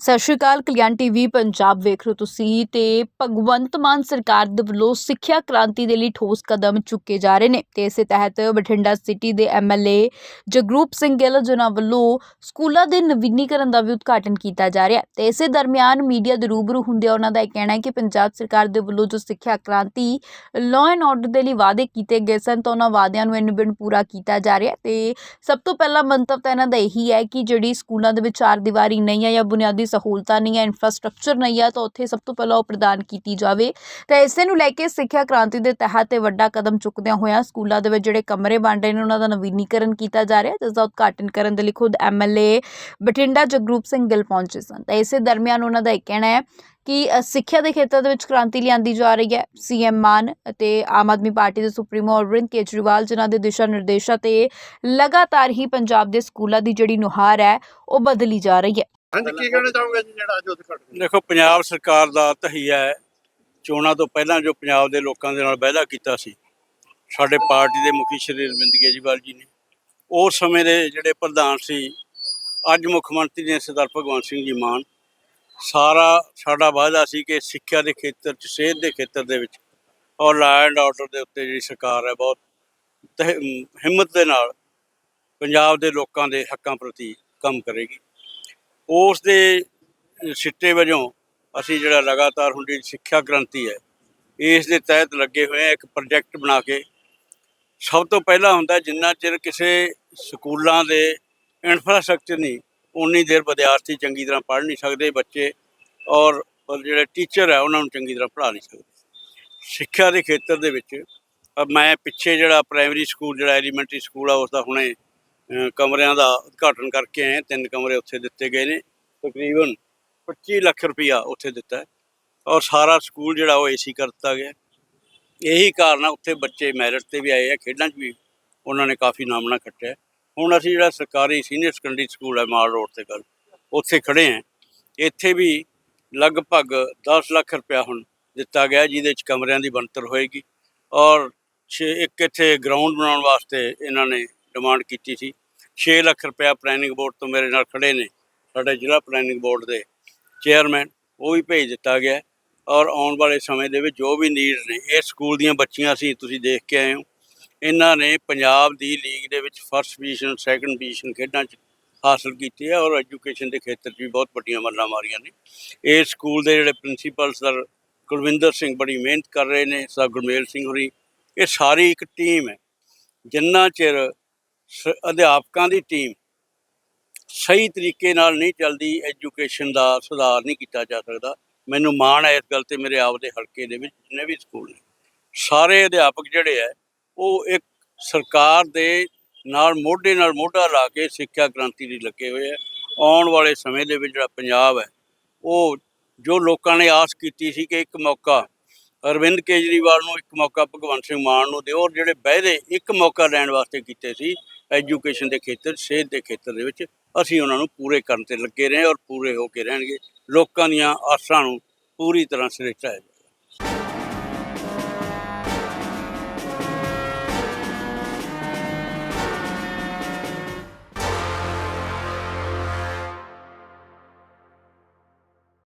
ਸਤਿ ਸ਼੍ਰੀ ਅਕਾਲ, ਕਲਿਆਣ ਟੀਵੀ, ਪੰਜਾਬ ਵੇਖ ਰਹੇ ਹੋ ਤੁਸੀਂ ਤੇ ਭਗਵੰਤ ਮਾਨ ਸਰਕਾਰ ਦੇ ਵੱਲੋਂ ਸਿੱਖਿਆ ਕ੍ਰਾਂਤੀ ਦੇ ਲਈ ਠੋਸ ਕਦਮ ਚੁੱਕੇ ਜਾ ਰਹੇ ਨੇ ਤੇ ਇਸੇ ਤਹਿਤ ਬਠਿੰਡਾ ਸਿਟੀ ਦੇ ਐਮਐਲਏ ਜਗਰੂਪ ਸਿੰਘ ਗਿੱਲ ਜਿਨ੍ਹਾਂ ਵੱਲੋਂ ਸਕੂਲਾਂ ਦੇ ਨਵੀਨੀਕਰਨ ਦਾ ਵੀ ਉਦਘਾਟਨ ਕੀਤਾ ਜਾ ਰਿਹਾ ਹੈ ਤੇ ਇਸੇ ਦਰਮਿਆਨ ਮੀਡੀਆ ਦੇ ਰੂਬਰੂ ਹੁੰਦਿਆਂ ਉਹਨਾਂ ਦਾ ਇਹ ਕਹਿਣਾ ਹੈ ਕਿ ਪੰਜਾਬ ਸਰਕਾਰ ਦੇ ਵੱਲੋਂ ਜੋ ਸਿੱਖਿਆ ਕ੍ਰਾਂਤੀ ਲਾਅ ਐਂਡ ਆਰਡਰ ਦੇ ਲਈ ਵਾਅਦੇ ਕੀਤੇ ਗਏ ਸਨ, ਤਾਂ ਉਹਨਾਂ ਵਾਅਦਿਆਂ ਨੂੰ ਇੰਨ ਬਿਨ ਪੂਰਾ ਕੀਤਾ ਜਾ ਰਿਹਾ ਹੈ ਤੇ ਸਭ ਤੋਂ ਪਹਿਲਾ ਮੰਤਵ ਤਾਂ ਇਹਨਾਂ ਦਾ ਇਹੀ ਹੈ ਕਿ ਜਿਹੜੀ ਸਕੂਲਾਂ ਦੇ ਵਿੱਚ ਚਾਰ ਦੀਵਾਰੀ ਨਹੀਂ ਹੈ ਜਾਂ ਬੁਨਿਆਦੀ ਸਹੂਲਤਾਂ ਨਹੀਂ ਹੈ ਇਨਫਰਾਸਟ੍ਰਕਚਰ ਨਹੀਂ ਹੈ, ਤਾਂ ਉੱਥੇ ਸਭ ਤੋਂ ਪਹਿਲਾਂ ਉਹ ਪ੍ਰਦਾਨ ਕੀਤੀ ਜਾਵੇ। ਤਾਂ ਇਸੇ ਨੂੰ ਲੈ ਕੇ ਸਿੱਖਿਆ ਕ੍ਰਾਂਤੀ ਦੇ ਤਹਿਤ ਇਹ ਵੱਡਾ ਕਦਮ ਚੁੱਕਦਿਆਂ ਹੋਇਆਂ ਸਕੂਲਾਂ ਦੇ ਵਿੱਚ ਜਿਹੜੇ ਕਮਰੇ ਬਣ ਰਹੇ ਨੇ, ਉਹਨਾਂ ਦਾ ਨਵੀਨੀਕਰਨ ਕੀਤਾ ਜਾ ਰਿਹਾ, ਜਿਸ ਦਾ ਉਦਘਾਟਨ ਕਰਨ ਦੇ ਲਈ ਖੁਦ ਐਮਐਲਏ ਬਠਿੰਡਾ ਜਗਰੂਪ ਸਿੰਘ ਗਿੱਲ ਪਹੁੰਚੇ ਸਨ। ਤਾਂ ਇਸੇ ਦਰਮਿਆਨ ਉਹਨਾਂ ਦਾ ਇਹ ਕਹਿਣਾ ਹੈ ਕਿ ਸਿੱਖਿਆ ਦੇ ਖੇਤਰ ਦੇ ਵਿੱਚ ਕ੍ਰਾਂਤੀ ਲਿਆਂਦੀ ਜਾ ਰਹੀ ਹੈ। ਸੀਐਮ ਮਾਨ ਅਤੇ ਆਮ ਆਦਮੀ ਪਾਰਟੀ ਦੇ ਸੁਪਰੀਮੋ ਅਰਵਿੰਦ ਕੇਜਰੀਵਾਲ, ਜਿਨ੍ਹਾਂ ਦੇ ਦਿਸ਼ਾ ਨਿਰਦੇਸ਼ਾਂ ਤੇ ਲਗਾਤਾਰ ਹੀ ਪੰਜਾਬ ਦੇ ਸਕੂਲਾਂ ਦੀ ਜਿਹੜੀ ਨੁਹਾਰ ਹੈ, ਉਹ ਬਦਲੀ ਜਾ ਰਹੀ ਹੈ। ਹਾਂਜੀ, ਕੀ ਕਹਿਣਾ ਚਾਹੋਗੇ ਜੀ ਜਿਹੜਾ ਅੱਜ ਉਦਘਾਟਨ ਦੇਖੋ, ਪੰਜਾਬ ਸਰਕਾਰ ਦਾ ਤਹੀਆ ਹੈ, ਚੋਣਾਂ ਤੋਂ ਪਹਿਲਾਂ ਜੋ ਪੰਜਾਬ ਦੇ ਲੋਕਾਂ ਦੇ ਨਾਲ ਵਾਅਦਾ ਕੀਤਾ ਸੀ, ਸਾਡੇ ਪਾਰਟੀ ਦੇ ਮੁਖੀ ਸ਼੍ਰੀ ਅਰਵਿੰਦ ਕੇਜਰੀਵਾਲ ਜੀ ਨੇ, ਉਸ ਸਮੇਂ ਦੇ ਜਿਹੜੇ ਪ੍ਰਧਾਨ ਸੀ, ਅੱਜ ਮੁੱਖ ਮੰਤਰੀ ਨੇ ਸਰਦਾਰ ਭਗਵੰਤ ਸਿੰਘ ਜੀ ਮਾਨ, ਸਾਰਾ ਸਾਡਾ ਵਾਅਦਾ ਸੀ ਕਿ ਸਿੱਖਿਆ ਦੇ ਖੇਤਰ 'ਚ, ਸਿਹਤ ਦੇ ਖੇਤਰ ਦੇ ਵਿੱਚ, ਔਰ ਲਾਅ ਐਂਡ ਆਰਡਰ ਦੇ ਉੱਤੇ ਜਿਹੜੀ ਸਰਕਾਰ ਹੈ, ਬਹੁਤ ਹਿੰਮਤ ਦੇ ਨਾਲ ਪੰਜਾਬ ਦੇ ਲੋਕਾਂ ਦੇ ਹੱਕਾਂ ਪ੍ਰਤੀ ਕੰਮ ਕਰੇਗੀ। ਉਸ ਦੇ ਸਿੱਟੇ ਵਜੋਂ ਅਸੀਂ ਜਿਹੜਾ ਲਗਾਤਾਰ ਹੁਣ ਜਿਹੜੀ ਸਿੱਖਿਆ ਕ੍ਰਾਂਤੀ ਹੈ, ਇਸ ਦੇ ਤਹਿਤ ਲੱਗੇ ਹੋਏ ਆ ਇੱਕ ਪ੍ਰੋਜੈਕਟ ਬਣਾ ਕੇ। ਸਭ ਤੋਂ ਪਹਿਲਾਂ ਹੁੰਦਾ ਜਿੰਨਾ ਚਿਰ ਕਿਸੇ ਸਕੂਲਾਂ ਦੇ ਇਨਫਰਾਸਟ੍ਰਕਚਰ ਨਹੀਂ ਉਨੀ ਦੇਰ ਵਿਦਿਆਰਥੀ ਚੰਗੀ ਤਰ੍ਹਾਂ ਪੜ੍ਹ ਨਹੀਂ ਸਕਦੇ ਬੱਚੇ ਔਰ ਜਿਹੜੇ ਟੀਚਰ ਹੈ, ਉਹਨਾਂ ਨੂੰ ਚੰਗੀ ਤਰ੍ਹਾਂ ਪੜ੍ਹਾ ਨਹੀਂ ਸਕਦੇ। ਸਿੱਖਿਆ ਦੇ ਖੇਤਰ ਦੇ ਵਿੱਚ ਮੈਂ ਪਿੱਛੇ ਜਿਹੜਾ ਪ੍ਰਾਇਮਰੀ ਸਕੂਲ ਜਿਹੜਾ ਐਲੀਮੈਂਟਰੀ ਸਕੂਲ ਆ ਉਸ ਦਾ ਹੁਣੇ ਕਮਰਿਆਂ ਦਾ ਉਦਘਾਟਨ ਕਰਕੇ ਆਏ ਤਿੰਨ ਕਮਰੇ ਉੱਥੇ ਦਿੱਤੇ ਗਏ ਨੇ। ਤਕਰੀਬਨ 25 ਲੱਖ ਰੁਪਇਆ ਉੱਥੇ ਦਿੱਤਾ ਔਰ ਸਾਰਾ ਸਕੂਲ ਜਿਹੜਾ ਉਹ ਏਸੀ ਕਰ ਦਿੱਤਾ ਗਿਆ ਇਹੀ ਕਾਰਨ ਆ, ਉੱਥੇ ਬੱਚੇ ਮੈਰਿਟ ਤੇ ਵੀ ਆਏ ਆ, ਖੇਡਾਂ 'ਚ ਵੀ ਉਹਨਾਂ ਨੇ ਕਾਫੀ ਨਾਮਣਾ ਖੱਟਿਆ ਹੁਣ ਅਸੀਂ ਜਿਹੜਾ ਸਰਕਾਰੀ ਸੀਨੀਅਰ ਸੈਕੰਡਰੀ ਸਕੂਲ ਹੈ ਮਾਲ ਰੋਡ ਤੇ ਗੱਲ ਉੱਥੇ ਖੜੇ ਆ ਇੱਥੇ ਵੀ ਲਗਭਗ 10 ਲੱਖ ਰੁਪਇਆ ਹੁਣ ਦਿੱਤਾ ਗਿਆ ਜਿਹਦੇ 'ਚ ਕਮਰਿਆਂ ਦੀ ਬਣਤਰ ਹੋਏਗੀ। ਔਰ ਛੇ, ਇੱਕ ਇੱਥੇ ਗਰਾਊਂਡ ਬਣਾਉਣ ਵਾਸਤੇ ਇਹਨਾਂ ਨੇ ਡਿਮਾਂਡ ਕੀਤੀ ਸੀ। 6 ਲੱਖ ਰੁਪਇਆ ਪਲੈਨਿੰਗ ਬੋਰਡ ਤੋਂ ਮੇਰੇ ਨਾਲ ਖੜੇ ਨੇ, ਸਾਡੇ ਜ਼ਿਲ੍ਹਾ ਪਲੈਨਿੰਗ ਬੋਰਡ ਦੇ ਚੇਅਰਮੈਨ ਉਹ ਵੀ ਭੇਜ ਦਿੱਤਾ ਗਿਆ ਔਰ ਆਉਣ ਵਾਲੇ ਸਮੇਂ ਦੇ ਵਿੱਚ ਜੋ ਵੀ ਨੀਡ ਨੇ, ਇਹ ਸਕੂਲ ਦੀਆਂ ਬੱਚੀਆਂ ਸੀ ਤੁਸੀਂ ਦੇਖ ਕੇ ਆਏ ਹੋ। ਇਹਨਾਂ ਨੇ ਪੰਜਾਬ ਦੀ ਲੀਗ ਦੇ ਵਿੱਚ ਫਰਸਟ ਪੋਜੀਸ਼ਨ ਸੈਕੰਡ ਪੋਜੀਸ਼ਨ ਖੇਡਾਂ 'ਚ ਹਾਸਲ ਕੀਤੀ ਹੈ ਔਰ ਐਜੂਕੇਸ਼ਨ ਦੇ ਖੇਤਰ 'ਚ ਵੀ ਬਹੁਤ ਵੱਡੀਆਂ ਮੱਲਾਂ ਮਾਰੀਆਂ ਨੇ। ਇਹ ਸਕੂਲ ਦੇ ਜਿਹੜੇ ਪ੍ਰਿੰਸੀਪਲ ਸਰ ਕੁਲਵਿੰਦਰ ਸਿੰਘ ਬੜੀ ਮਿਹਨਤ ਕਰ ਰਹੇ ਨੇ, ਸਰ ਗੁਰਮੇਲ ਸਿੰਘ ਹੋਰੀ, ਇਹ ਸਾਰੀ ਇੱਕ ਟੀਮ ਹੈ। ਜਿੰਨਾ ਚਿਰ ਅਧਿਆਪਕਾਂ ਦੀ ਟੀਮ ਸਹੀ ਤਰੀਕੇ ਨਾਲ ਨਹੀਂ ਚੱਲਦੀ ਐਜੂਕੇਸ਼ਨ ਦਾ ਸੁਧਾਰ ਨਹੀਂ ਕੀਤਾ ਜਾ ਸਕਦਾ। ਮੈਨੂੰ ਮਾਣ ਹੈ ਇਸ ਗੱਲ ਤੇ ਮੇਰੇ ਆਪ ਦੇ ਹਲਕੇ ਦੇ ਵਿੱਚ, ਜਿੰਨੇ ਵੀ ਸਕੂਲ ਨੇ। ਸਾਰੇ ਅਧਿਆਪਕ ਜਿਹੜੇ ਹੈ, ਉਹ ਇੱਕ ਸਰਕਾਰ ਦੇ ਨਾਲ ਮੋਢੇ ਨਾਲ ਮੋਢਾ ਲਾ ਕੇ ਸਿੱਖਿਆ ਕ੍ਰਾਂਤੀ ਲਈ ਲੱਗੇ ਹੋਏ ਹੈ। ਆਉਣ ਵਾਲੇ ਸਮੇਂ ਦੇ ਵਿੱਚ ਜਿਹੜਾ ਪੰਜਾਬ ਹੈ, ਉਹ ਜੋ ਲੋਕਾਂ ਨੇ ਆਸ ਕੀਤੀ ਸੀ ਕਿ ਇੱਕ ਮੌਕਾ ਅਰਵਿੰਦ ਕੇਜਰੀਵਾਲ ਨੂੰ, ਇੱਕ ਮੌਕਾ ਭਗਵੰਤ ਸਿੰਘ ਮਾਨ ਨੂੰ ਦਿਓ, ਔਰ ਜਿਹੜੇ ਵਾਅਦੇ ਇੱਕ ਮੌਕਾ ਲੈਣ ਵਾਸਤੇ ਕੀਤੇ ਸੀ ਐਜੂਕੇਸ਼ਨ ਦੇ ਖੇਤਰ, ਸਿਹਤ ਦੇ ਖੇਤਰ ਦੇ ਵਿੱਚ ਅਸੀਂ ਉਹਨਾਂ ਨੂੰ ਪੂਰੇ ਕਰਨ ਤੇ ਲੱਗੇ ਰਹੇ ਔਰ ਪੂਰੇ ਹੋ ਕੇ ਰਹਿਣਗੇ। ਲੋਕਾਂ ਦੀਆਂ ਆਸਾਂ ਨੂੰ ਪੂਰੀ ਤਰ੍ਹਾਂ ਸਿਰੇਟਾ ਹੈ